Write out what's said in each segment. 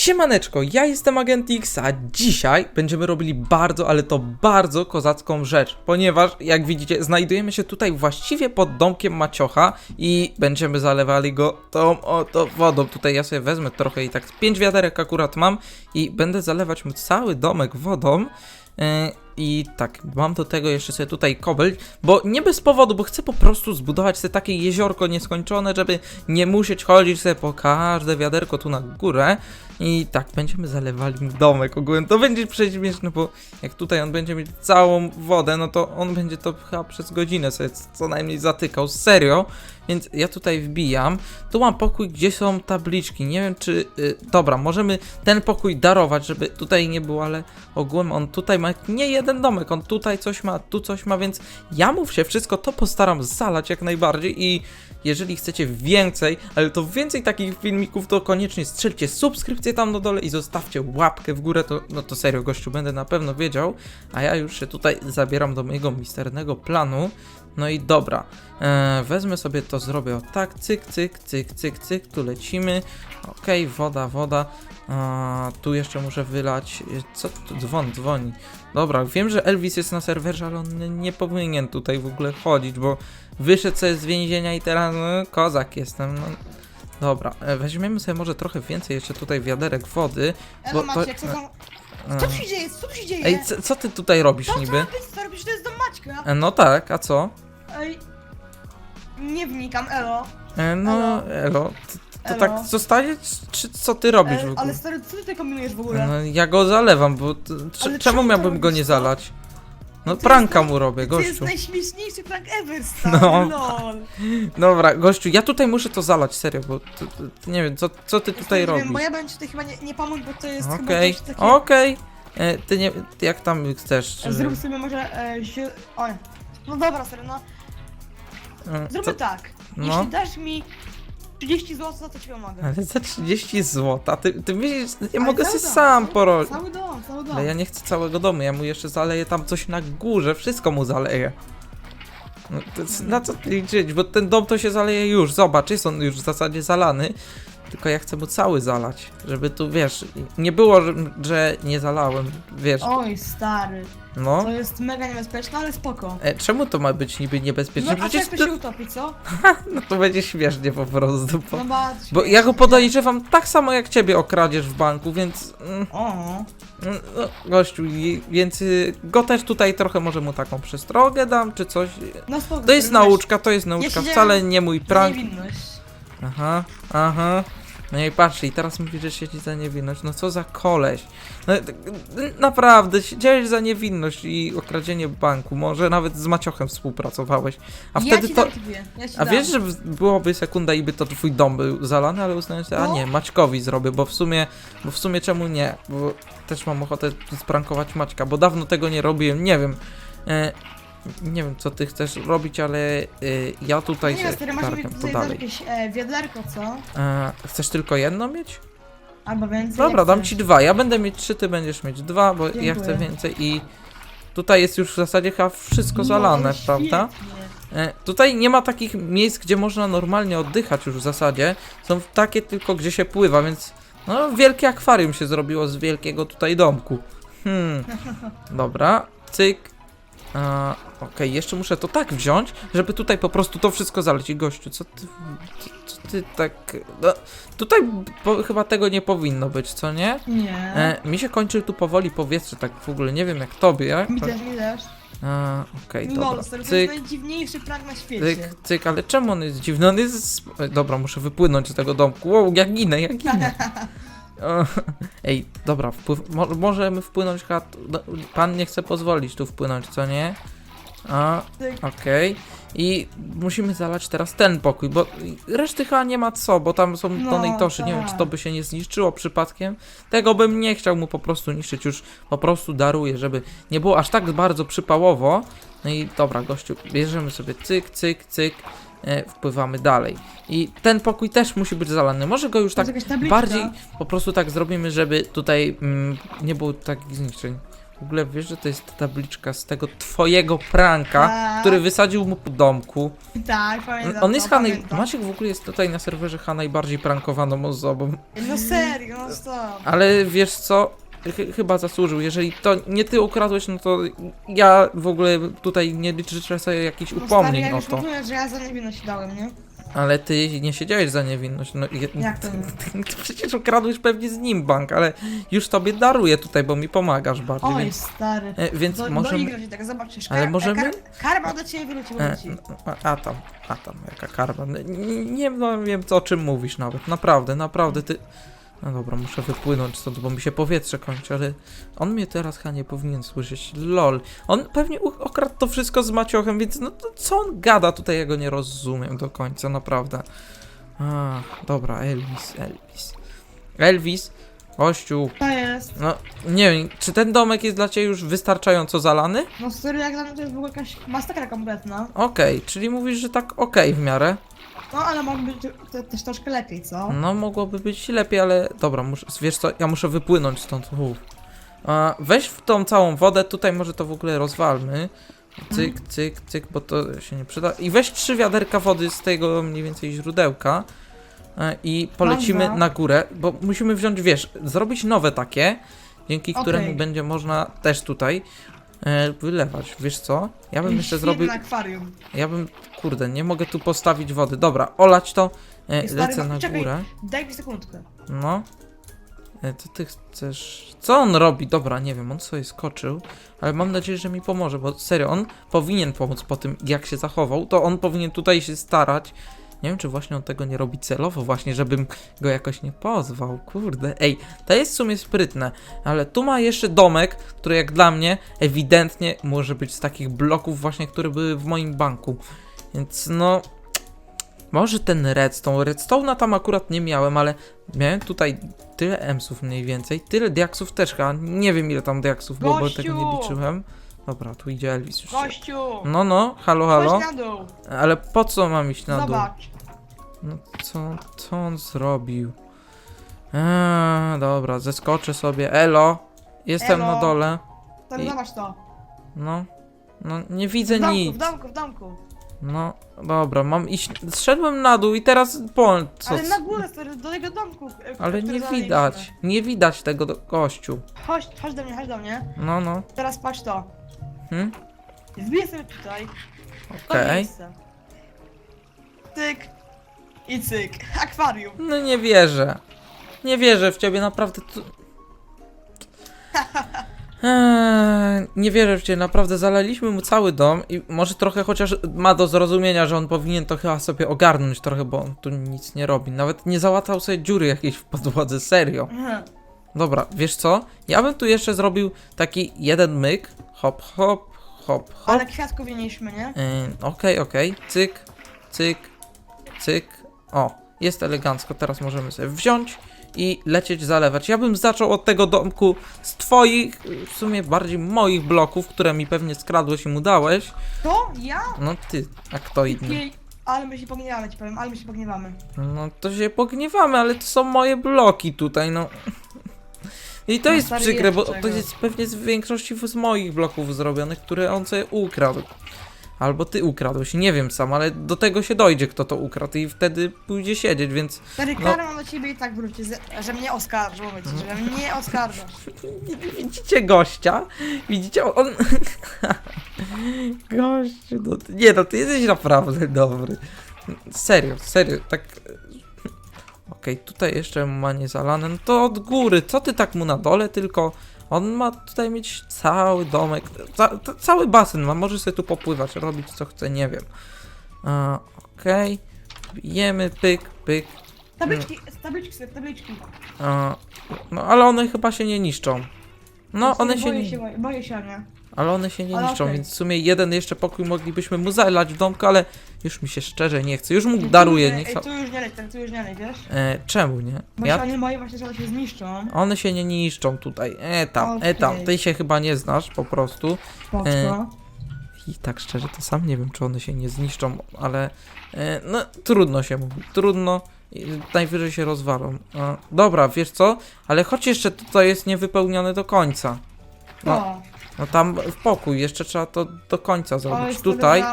Siemaneczko, ja jestem Agent X, a dzisiaj będziemy robili bardzo, ale to bardzo kozacką rzecz, ponieważ jak widzicie znajdujemy się tutaj właściwie pod domkiem Maciocha i będziemy zalewali go tą oto wodą. Tutaj ja sobie wezmę trochę i tak pięć wiaderek akurat mam i będę zalewać mu cały domek wodą. Yy, I tak, mam do tego jeszcze sobie tutaj kobel, bo nie bez powodu, bo chcę po prostu zbudować sobie takie jeziorko nieskończone, żeby nie musieć chodzić sobie po każde wiaderko tu na górę. I tak, będziemy zalewali domek ogółem. To będzie prześmieszne, bo jak tutaj on będzie mieć całą wodę, no to on będzie to chyba przez godzinę sobie co najmniej zatykał, serio. Więc ja tutaj wbijam. Tu mam pokój, gdzie są tabliczki. Nie wiem czy. Y, dobra, możemy ten pokój darować, żeby tutaj nie było, ale ogółem on tutaj ma nie jeden domek. On tutaj coś ma, tu coś ma, więc ja mu się wszystko to postaram zalać jak najbardziej. I jeżeli chcecie więcej, ale to więcej takich filmików, to koniecznie strzelcie subskrypcję tam na dole i zostawcie łapkę w górę. To, no to serio, gościu, będę na pewno wiedział. A ja już się tutaj zabieram do mojego misternego planu. No i dobra, e, wezmę sobie to, zrobię o tak, cyk, cyk, cyk, cyk, cyk, tu lecimy, okej, woda, woda, a, tu jeszcze muszę wylać, co tu, dzwon, dzwoni, dobra, wiem, że Elvis jest na serwerze, ale on nie powinien tutaj w ogóle chodzić, bo wyszedł sobie z więzienia i teraz, no, kozak jestem, no. Dobra, e, weźmiemy sobie może trochę więcej jeszcze tutaj wiaderek wody, Elo Bo to- Macie, co tam? Co tu się dzieje? Co tu się dzieje? Ej, co, co ty tutaj robisz niby? to jest? Co robisz? To jest dom Maćka. E, No tak, a co? Ej, nie wnikam, elo. E, No, Elo. elo, to, to Elo. tak zostaje, czy co ty robisz w E, ogóle? ale stary, co ty tutaj kombinujesz w ogóle? No, ja go zalewam, bo t- czemu czemu to miałbym go robisz, nie zalać? No To pranka jest mu robię, to jest gościu. najśmieszniejszy prank ever, stary, No. lol. Dobra, gościu, ja tutaj muszę to zalać, serio, bo t- t- nie wiem, co, co ty tutaj Nie wiem, robisz? Bo ja bym ci tutaj chyba nie, nie pomógł, bo to jest Okej, chyba okej. E, Ty nie, ty jak tam chcesz? czy- Zrób sobie może... E, zie... Oj. No dobra, stary, no. e, Zróbmy co- tak. No. Jeśli dasz mi 30 zł, to ci pomogę. Ale za 30 zł, ty, ty widzisz, ja Ale mogę cały sobie dom, sam cały- porobić. Cały dom, cały dom. Ale ja nie chcę całego domu, ja mu jeszcze zaleję tam coś na górze, wszystko mu zaleję. No, to jest, na co ty liczyć, bo ten dom to się zaleje już, zobacz, jest on już w zasadzie zalany, tylko ja chcę mu cały zalać, żeby tu, wiesz, nie było, że, że nie zalałem, wiesz, Oj, stary. no. To jest mega niebezpieczne, ale spoko. E, czemu to ma być niby No, niebezpieczne? a Przecież jak to się utopi, co? no, to będzie śmiesznie po prostu, bo, No bardzo bo ja go podejrzewam tak samo jak ciebie okradziesz w banku, więc... Mm, O, No, gościu, i- więc y, go też tutaj trochę może mu taką przestrogę dam, czy coś. no spoko. To jest nauczka, to jest nauczka, siedziałem- wcale nie mój prank. Niewinność. Aha, aha. No i patrz, i teraz mówi, że siedzi za niewinność. No co za koleś. No, tak, naprawdę, siedziałeś za niewinność i okradzienie banku. Może nawet z Maciochem współpracowałeś. A ja wtedy ci to. dam typie, ja ci A dam. wiesz, że byłoby sekunda i by to twój dom był zalany, ale uznałem sobie, a No. nie, Maćkowi zrobię, bo w sumie, bo w sumie czemu nie? Bo też mam ochotę sprankować Maćka, bo dawno tego nie robiłem, nie wiem. E, nie wiem, co ty chcesz robić, ale e, ja tutaj Nie się stary, masz mi targam, to tutaj dalej. jakieś e, co? E, chcesz tylko jedno mieć? Albo więcej. Dobra, jak dam chcesz. ci dwa. Ja będę mieć trzy, ty będziesz mieć dwa, bo ja Dziękuję. chcę więcej i tutaj jest już w zasadzie chyba wszystko No, zalane, ale prawda? świetnie. E, tutaj nie ma takich miejsc, gdzie można normalnie oddychać już w zasadzie. Są takie tylko, gdzie się pływa, więc no wielkie akwarium się zrobiło z wielkiego tutaj domku. Hmm. Dobra, cyk. Okej, jeszcze muszę to tak wziąć, żeby tutaj po prostu to wszystko zalecić. Gościu, co ty, co, co ty tak... No, tutaj po, chyba tego nie powinno być, co nie? Nie. E, mi się kończy tu powoli powietrze, tak w ogóle, nie wiem jak tobie, jak? Mi też, mi też. A, Okej, No, dobra, stary, to jest najdziwniejszy prank na świecie. Cyk, cyk, ale czemu on jest dziwny? On jest... Dobra, muszę wypłynąć z tego domku. Wow, jak ginę, jak ginę. Ej, dobra, wpływ... Mo możemy wpłynąć chyba... Pan nie chce pozwolić tu wpłynąć, co nie? A, Cyk. okej. I musimy zalać teraz ten pokój, bo reszty chyba nie ma co, bo tam są No, donatorzy. Nie wiem, czy tak. to by się nie zniszczyło przypadkiem. Tego bym nie chciał mu po prostu niszczyć, już po prostu daruję, żeby nie było aż tak bardzo przypałowo. No i dobra, gościu, bierzemy sobie cyk, cyk, cyk, wpływamy dalej. I ten pokój też musi być zalany. Może go już tak bardziej po prostu tak zrobimy, żeby tutaj mm, nie było takich zniszczeń. W ogóle wiesz, że to jest ta tabliczka z tego twojego pranka, Tak. który wysadził mu po domku. Tak, pamiętam. On jest pamiętam. Maciek w ogóle jest tutaj na serwerze H najbardziej prankowaną osobą. No serio, no stop. Ale wiesz co? Ch chyba zasłużył. Jeżeli to nie ty ukradłeś, no to ja w ogóle tutaj nie liczę sobie jakichś No stary, upomnień jak o już to. mówiłem, że ja za niewinność dałem, nie? Ale ty nie siedziałeś za niewinność. No, i- Jak to nie? ty przecież ukradłeś pewnie z nim bank, ale już tobie daruję tutaj, bo mi pomagasz bardziej. Oj, Więc, stary. e, więc Do, możemy. Się tak, zobaczysz. Ale możemy- Kar, karma do ciebie wróci, E, wróci. a, a tam, a tam, jaka karma. Nie, nie no, wiem, co, o czym mówisz nawet. Naprawdę, naprawdę, ty... No dobra, muszę wypłynąć stąd, bo mi się powietrze kończy, ale on mnie teraz chyba nie powinien słyszeć. Lol. On pewnie okradł to wszystko z maciochem, więc no to co on gada tutaj, ja go nie rozumiem do końca, naprawdę. Ach, dobra, Elvis, Elvis. Elvis, gościu, To jest. no nie wiem, czy ten domek jest dla ciebie już wystarczająco zalany? No stary, jak dla mnie to jest w ogóle jakaś masakra kompletna. Okej, czyli mówisz, że tak okej w miarę. No ale mogłoby być te- też troszkę lepiej, co? No, mogłoby być lepiej, ale dobra, muszę, wiesz co, ja muszę wypłynąć stąd. Uf. A, weź w tą całą wodę, tutaj może to w ogóle rozwalmy. Cyk, cyk, cyk, bo to się nie przyda. I weź trzy wiaderka wody z tego mniej więcej źródełka. e, I polecimy Dobra. na górę, bo musimy wziąć, wiesz, zrobić nowe takie, dzięki Okej. któremu będzie można też tutaj e, wylewać. Wiesz co? Ja bym jeszcze zrobił. akwarium. Ja bym, kurde, nie mogę tu postawić wody. Dobra, olać to. E, stary, lecę na czekaj. górę. Daj mi sekundkę. No. E, Co ty chcesz? Co on robi? Dobra, nie wiem, on sobie skoczył, ale mam nadzieję, że mi pomoże, bo serio, on powinien pomóc po tym, jak się zachował, to on powinien tutaj się starać. Nie wiem, czy właśnie on tego nie robi celowo, właśnie, żebym go jakoś nie pozwał. Kurde, ej, to jest w sumie sprytne, ale tu ma jeszcze domek, który jak dla mnie ewidentnie może być z takich bloków właśnie, które były w moim banku. Więc no, może ten redstone. Redstone'a tam akurat nie miałem, ale miałem tutaj tyle emsów mniej więcej, tyle diaksów też chyba. Nie wiem ile tam diaksów było, bo tego nie liczyłem. Dobra, tu idzie Elvis już. Gościu! No, no, halo, halo. Chodź na dół. Ale po co mam iść na dół? Zobacz. No co, co on zrobił? Eee, dobra, zeskoczę sobie. Elo, jestem Elo. na dole. Stary, I- zobacz to. No, no nie widzę W domku, nic. w domku, w domku. No, dobra, mam iść. Zszedłem na dół i teraz po co? Ale na górę, stary, do tego domku. e, Ale który nie znaleźliśmy. widać, nie widać tego do gościu. Chodź, chodź do mnie, chodź do mnie. No, no, Teraz patrz to. Hm? Wbiję sobie tutaj. Okej. miejsce. Tyk. I cyk. Akwarium. No nie wierzę. Nie wierzę w ciebie, naprawdę. Tu... Eee, nie wierzę w ciebie, naprawdę zalaliśmy mu cały dom i może trochę chociaż ma do zrozumienia, że on powinien to chyba sobie ogarnąć trochę, bo on tu nic nie robi. Nawet nie załatał sobie dziury jakiejś w podłodze, serio. Mhm. Dobra, wiesz co? Ja bym tu jeszcze zrobił taki jeden myk. Hop, hop, hop, hop. Ale kwiatków mieliśmy, nie? Yy, Okej, okej. Cyk, cyk, cyk. O, jest elegancko. Teraz możemy sobie wziąć i lecieć zalewać. Ja bym zaczął od tego domku z twoich, w sumie bardziej moich bloków, które mi pewnie skradłeś i mu dałeś. To? Ja? No ty, a kto inny? Jej. Ale my się pogniewamy, ci powiem, ale my się pogniewamy. No to się pogniewamy, ale to są moje bloki tutaj, no. I to jest przykre, bo to jest pewnie z większości z moich bloków zrobionych, które on sobie ukradł. Albo ty ukradłeś, nie wiem sam, ale do tego się dojdzie, kto to ukradł i wtedy pójdzie siedzieć, więc Stary, No. karma do ciebie i tak wróci, że- mnie oskarżą, że mnie oskarżasz. widzicie gościa? Widzicie, on... Gościu, no, ty- nie no, ty jesteś naprawdę dobry. Serio, serio, tak... Okej, tutaj jeszcze ma nie zalane, no to od góry, co ty tak mu na dole, tylko on ma tutaj mieć cały domek, ca ca cały basen ma, może sobie tu popływać, robić co chce, nie wiem. A, Okej, bijemy, pyk, pyk, Tabliczki, tabliczki sobie, tabliczki. a, no ale one chyba się nie niszczą. No, one się boję nie... się, boję się, nie? Ale one się nie Ale niszczą, okej. więc w sumie jeden jeszcze pokój moglibyśmy mu zalać w domku, ale już mi się szczerze nie chce. Już mu daruję, niech Ej, tu już nie leć, tak, tu już nie leć, wiesz? E, czemu nie? Bo Ja... oni boją właśnie, się zniszczą. One się nie niszczą tutaj. E tam, e tam. Okej. Ty się chyba nie znasz po prostu. Spoko. E, I tak szczerze to sam nie wiem, czy one się nie zniszczą, ale e, no trudno się mówi. Trudno. I Najwyżej się rozwalą. E, dobra, wiesz co? Ale choć jeszcze tutaj jest niewypełnione do końca. No. No. No tam w pokój, jeszcze trzeba to do końca Oj, zrobić. stary, Tutaj,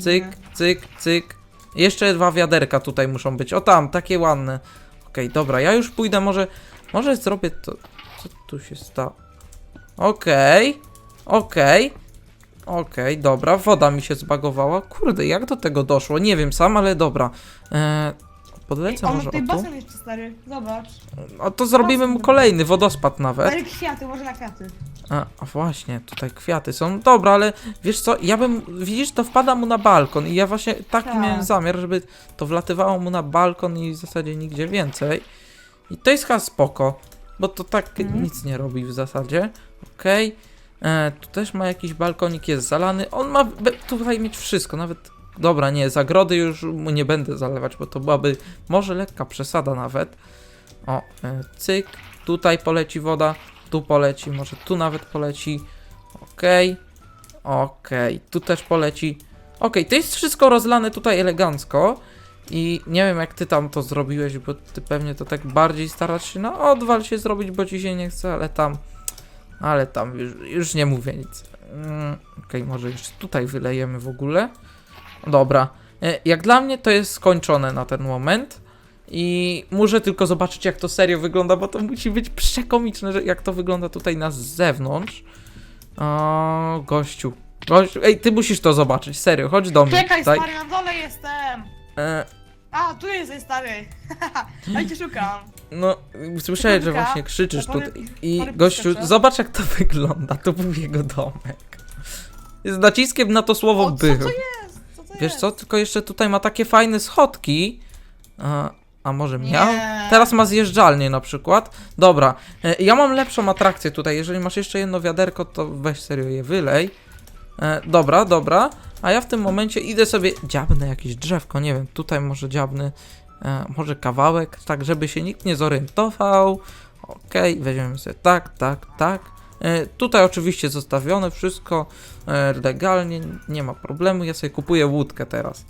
cyk, cyk, cyk. Jeszcze dwa wiaderka tutaj muszą być. O tam, takie ładne. Okej, dobra, ja już pójdę, może, może zrobię to. Co tu się stało? Okej, okej, okej, dobra, woda mi się zbagowała. Kurde, jak do tego doszło? Nie wiem sam, ale dobra. Eee, podlecę on może o tutaj tu. basen jeszcze, stary. Zobacz. A to zrobimy mu kolejny wodospad nawet. Stary kwiaty, może na kwiaty. A, a właśnie, tutaj kwiaty są. Dobra, ale wiesz co, ja bym, widzisz, to wpada mu na balkon i ja właśnie taki Tak. miałem zamiar, żeby to wlatywało mu na balkon i w zasadzie nigdzie więcej. I to jest chyba spoko, bo to tak Mhm. nic nie robi w zasadzie. Okej. E, Tu też ma jakiś balkonik, jest zalany. On ma tutaj mieć wszystko, nawet... Dobra, nie, zagrody już mu nie będę zalewać, bo to byłaby może lekka przesada nawet. O, e, cyk, tutaj poleci woda, tu poleci, może tu nawet poleci. Okej, okej, tu też poleci. Okej, to jest wszystko rozlane tutaj elegancko. I nie wiem jak ty tam to zrobiłeś, bo ty pewnie to tak bardziej starasz się na odwal się zrobić, bo ci się nie chce, ale tam... Ale tam już, już nie mówię nic. Mm, Okej, może jeszcze tutaj wylejemy w ogóle. Dobra. E, Jak dla mnie to jest skończone na ten moment. I muszę tylko zobaczyć, jak to serio wygląda, bo to musi być przekomiczne, że jak to wygląda tutaj na zewnątrz. O, gościu. Gościu, ej, ty musisz to zobaczyć, serio, chodź do mnie. Czekaj, tutaj. stary, na dole jestem. E, A, tu jesteś, stary. Ja cię szukam. no, słyszałem, że właśnie krzyczysz tutaj. I gościu, zobacz jak to wygląda, to był jego domek. Z naciskiem na to słowo O, co był. to jest? Co to Wiesz jest? co, tylko jeszcze tutaj ma takie fajne schodki. A, a może miał? Nie. Teraz ma zjeżdżalnię na przykład. Dobra, e, ja mam lepszą atrakcję tutaj. Jeżeli masz jeszcze jedno wiaderko, to weź serio je wylej. E, dobra, dobra. A ja w tym momencie idę sobie dziabnę jakieś drzewko, nie wiem, tutaj może dziabny, e, może kawałek, tak żeby się nikt nie zorientował. Okej, weźmiemy sobie tak, tak, tak. E, tutaj oczywiście zostawione wszystko e, legalnie, nie ma problemu. Ja sobie kupuję łódkę teraz.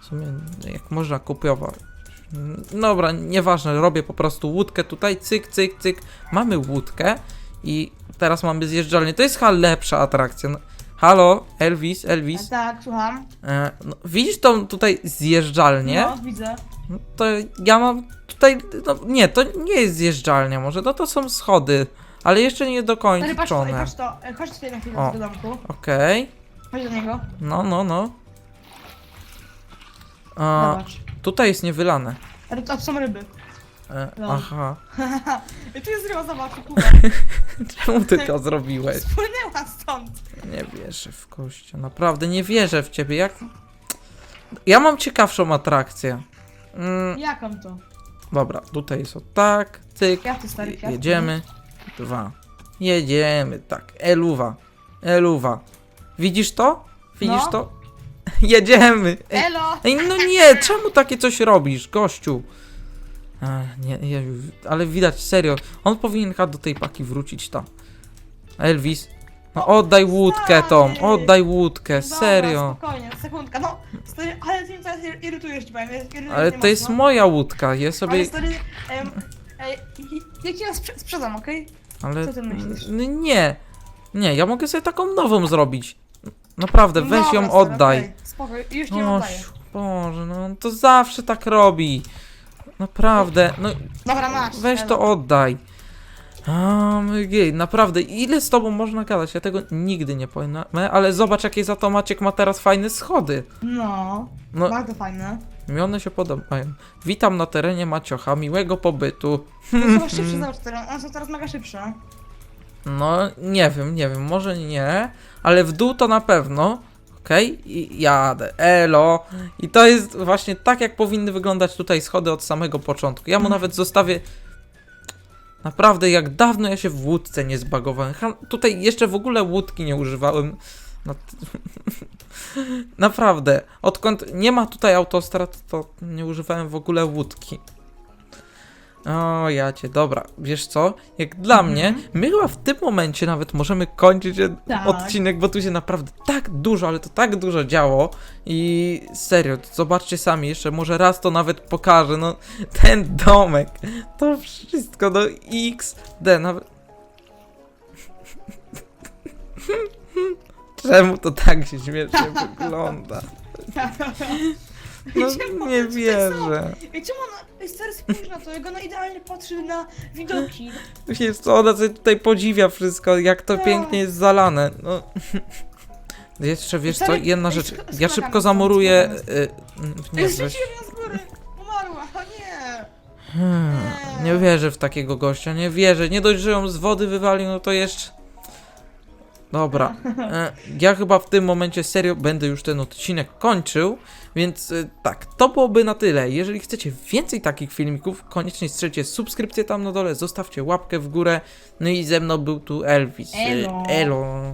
W sumie jak można kupować. Dobra, nieważne, robię po prostu łódkę tutaj, cyk, cyk, cyk. Mamy łódkę i teraz mamy zjeżdżalnię. To jest chyba lepsza atrakcja. No, halo, Elvis, Elvis. Tak, słucham. E, no, widzisz tą tutaj zjeżdżalnię? No, widzę. No, to ja mam tutaj, no nie, to nie jest zjeżdżalnia może, no to są schody, ale jeszcze nie Stary, patrz to, dokończone. patrz to. Ej, Chodź tutaj na chwilę O. do domku. Okej, Chodź do niego. no, no, no. A, Zobacz. Tutaj jest niewylane. Ale to to są ryby. E, No. aha, I tu jest ryba, zobacz, kuba. czemu ty to zrobiłeś? Spłynęła stąd. Nie wierzę w kościa, naprawdę nie wierzę w ciebie, jak... Ja mam ciekawszą atrakcję. Mm, Jaką to? dobra, tutaj jest o tak, cyk, Kwiaty, stary, kwiaty. jedziemy, dwa, jedziemy, tak, eluwa, eluwa. Widzisz to? Widzisz No. to? Jedziemy! Ej, Elo! ej, no nie, czemu takie coś robisz, gościu? Ech, nie, nie, ale widać, serio, on powinien chyba do tej paki wrócić tam. Elvis, no oddaj łódkę stary. oddaj łódkę, Dobra, serio. spokojnie, sekundka, no. Stary, ale ty mnie teraz ir- irytujesz, ci powiem. irytujesz Ale mnie to jest mocno. moja łódka, ja Ale sobie... stary, em, ej, ja ci ją sprze- sprzedam, okej? Ale co ty myślisz? n- nie, nie, ja mogę sobie taką nową zrobić. Naprawdę, No weź dobra, ją stary, oddaj. okej, już nie oddaję. Boże, no on to zawsze tak robi. Naprawdę, no Dobra, masz. weź elo. to oddaj. A, gej, naprawdę, ile z tobą można gadać? Ja tego nigdy nie pojmę, ale zobacz jakie za to Maciek ma teraz fajne schody. No, No, bardzo fajne. mi one się podobają. Witam na terenie Maciocha, miłego pobytu. To są szybsze, zobacz, teraz, one są teraz mega szybsze. No, nie wiem, nie wiem, może nie, ale w dół to na pewno. Okej, i jadę. Elo. I to jest właśnie tak, jak powinny wyglądać tutaj schody od samego początku. Ja mu nawet zostawię. Naprawdę, jak dawno ja się w łódce nie zbagowałem. Tutaj jeszcze w ogóle łódki nie używałem. No, Naprawdę, odkąd nie ma tutaj autostrad, to nie używałem w ogóle łódki. O, ja cię, dobra, wiesz co? Jak dla mnie, my chyba w tym momencie nawet możemy kończyć ten Tak. odcinek, bo tu się naprawdę tak dużo, ale to tak dużo działo i serio, zobaczcie sami, jeszcze może raz to nawet pokażę, no ten domek, to wszystko, no XD, nawet... Czemu to tak się śmiesznie wygląda? No nie wierzę. Ej, czemu ona... Stary, spójrz na to, jak ona idealnie patrzy na widoki. Wiesz co, ona sobie tutaj podziwia wszystko, jak to Tak. pięknie jest zalane. No. Jeszcze wiesz co, Stary, jedna rzecz. sk- Ja szybko stąd, zamuruję. y, mm, Nie, Ej, weź. ją z góry. Umarła, o nie. Hmm, nie wierzę w takiego gościa, nie wierzę. Nie dość, że ją z wody wywalił, no to jeszcze. Dobra. E, Ja chyba w tym momencie serio będę już ten odcinek kończył, więc e, tak, to byłoby na tyle. Jeżeli chcecie więcej takich filmików, koniecznie strzelcie subskrypcję tam na dole, zostawcie łapkę w górę. No i ze mną był tu Elvis. E, Elo. Elo.